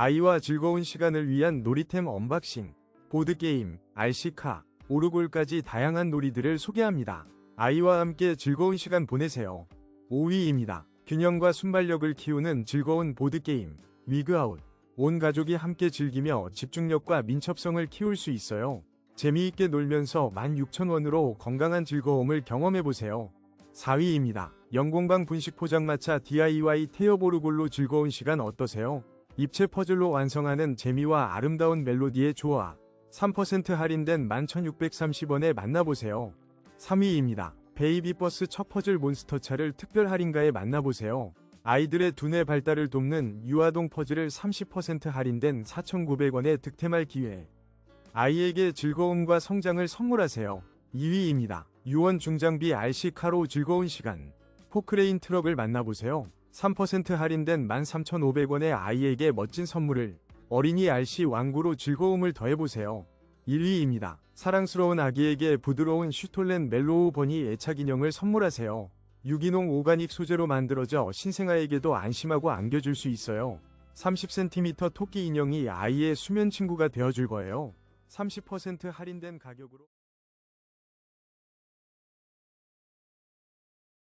아이와 즐거운 시간을 위한 놀이템 언박싱, 보드게임, RC카, 오르골까지 다양한 놀이들을 소개합니다. 아이와 함께 즐거운 시간 보내세요. 5위입니다. 균형과 순발력을 키우는 즐거운 보드게임, 위그아웃. 온 가족이 함께 즐기며 집중력과 민첩성을 키울 수 있어요. 재미있게 놀면서 16,000원으로 건강한 즐거움을 경험해보세요. 4위입니다. 영공방 분식 포장마차 DIY 테어보르골로 즐거운 시간 어떠세요? 입체 퍼즐로 완성하는 재미와 아름다운 멜로디의 조화. 3% 할인된 11,630원에 만나보세요. 3위입니다. 베이비버스 첫 퍼즐 몬스터차를 특별 할인가에 만나보세요. 아이들의 두뇌 발달을 돕는 유아동 퍼즐을 30% 할인된 4,900원에 득템할 기회. 아이에게 즐거움과 성장을 선물하세요. 2위입니다. 유원 중장비 RC카로 즐거운 시간. 포크레인 트럭을 만나보세요. 3% 할인된 13,500원의 아이에게 멋진 선물을 어린이 RC 왕구로 즐거움을 더해보세요. 1위입니다. 사랑스러운 아기에게 부드러운 슈톨렌 멜로우 버니 애착 인형을 선물하세요. 유기농 오가닉 소재로 만들어져 신생아에게도 안심하고 안겨줄 수 있어요. 30cm 토끼 인형이 아이의 수면 친구가 되어줄 거예요. 30% 할인된 가격으로